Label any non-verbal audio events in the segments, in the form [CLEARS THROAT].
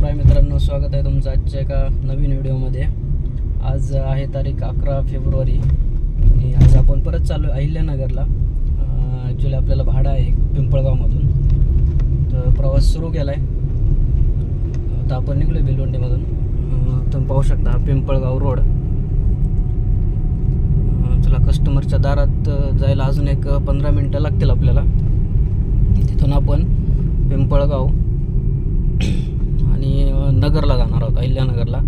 रामराय मित्रांनो स्वागत आहे तुमचं आजच्या एका नवीन व्हिडिओमध्ये. आज आहे तारीख अकरा फेब्रुवारी आणि आज आपण परत चालू अहिल्यानगरला. ॲक्च्युली आपल्याला भाडं आहे पिंपळगावमधून. तर प्रवास सुरू केला आहे तर आपण निघलो आहे बेलवंडीमधून तुम्ही पाहू शकता पिंपळगाव रोड. चला कस्टमरच्या दारात जायला अजून एक पंधरा मिनटं लागतील आपल्याला. तिथून आपण पिंपळगाव नगरला जाणार आहोत अहिल्यानगरला.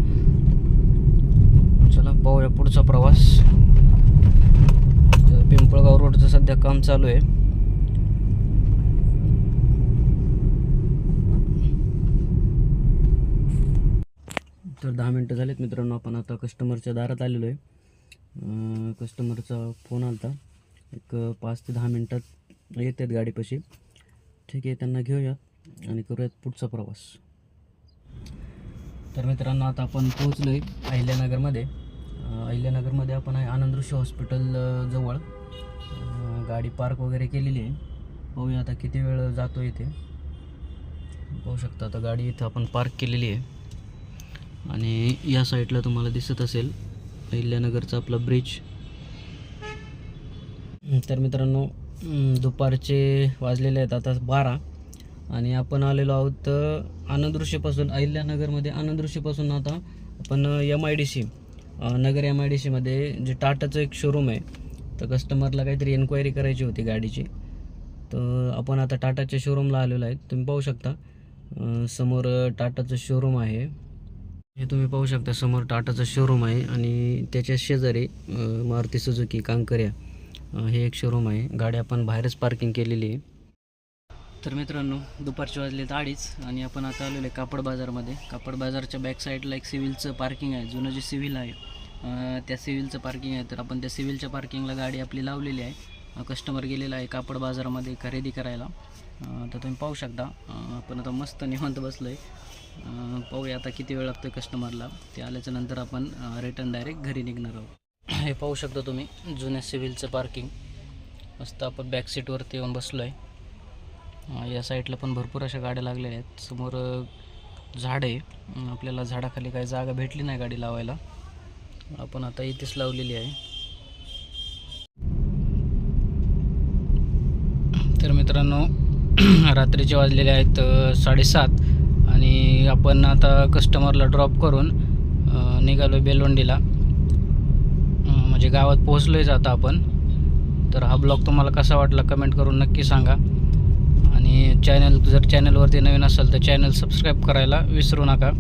चला पाहूया पुढचा प्रवास. पिंपळगाव रोडचं सध्या काम चालू आहे. तर दहा मिनटं झालेत मित्रांनो आपण आता कस्टमरच्या दारात आलेलो आहे. कस्टमरचा फोन आला एक पाच ते दहा मिनटात येतात गाडीपाशी. ठीक आहे त्यांना घेऊया आणि करूयात पुढचा प्रवास. तर मित्रांनो आता आपण पोहोचलो आहे अहिल्यानगरमध्ये अहिल्यानगरमध्ये आपण आहे आनंद ऋषी हॉस्पिटल जवळ. गाडी पार्क वगैरे केलेली आहे. पाहूया आता किती वेळ जातो इथे. पाहू शकता आता गाडी इथं आपण पार्क केलेली आहे. आणि या साईडला तुम्हाला दिसत असेल अहिल्यानगरचा आपला ब्रिज. तर मित्रांनो दुपारचे वाजलेले आहेत आता बारा. आणि आपण आलेलो आहोत अ, अहिल्यानगरमध्ये आनंदऋषीपासून आता आपण M I D C Nagar M I D सीमध्ये जे टाटाचं एक शोरूम आहे तर कस्टमरला काहीतरी एन्क्वायरी करायची होती गाडीची. तर आपण आता टाटाच्या शोरूमला आलेलो आहे. तुम्ही पाहू शकता समोर टाटाचं शोरूम आहे. हे तुम्ही पाहू शकता समोर टाटाचं शोरूम आहे आणि त्याच्या शेजारी मारुती सुजुकी कांकर्या हे एक शोरूम आहे. गाडी आपण बाहेरच पार्किंग केलेली आहे. तर मित्रांनो दुपारचे वाजले अडीच आणि आपण आता आलेलो आहे कापड बाजारमध्ये. कापड बाजारच्या बॅक साईडला एक सिव्हिलचं पार्किंग आहे. जुनं जे सिव्हिल आहे त्या सिव्हिलचं पार्किंग आहे. तर आपण त्या सिव्हिलच्या पार्किंगला गाडी आपली लावलेली आहे. कस्टमर गेलेला आहे कापड बाजारामध्ये खरेदी करायला. तर तुम्ही पाहू शकता. आपण आता मस्त निवांत बसलो आहे पाहूया आता किती वेळ लागतो कस्टमरला ते आल्याच्यानंतर आपण रिटर्न डायरेक्ट घरी निघणार आहोत. हे पाहू शकता तुम्ही जुन्या सिव्हिलचं पार्किंग मस्त आपण बॅक सीटवरती येऊन बसलो आहे या साईडला पण भरपूर अशा गाड्या लागलेल्या आहेत. समोर झाड आहे. आपल्याला झाडाखाली काही जागा भेटली नाही गाडी लावायला. आपण आता इथेच लावलेली आहे. तर मित्रांनो [CLEARS THROAT] रात्रीचे वाजलेले आहेत साडेसात. आणि आपण आता कस्टमरला ड्रॉप करून निघालो बेलवंडीला. म्हणजे गावात पोहोचलो आता आपण. तर हा ब्लॉग तुम्हाला कसा वाटला कमेंट करून नक्की सांगा. आणि चॅनल जर चॅनलवरती नवीन असेल तर चॅनल सबस्क्राईब करायला विसरू नका.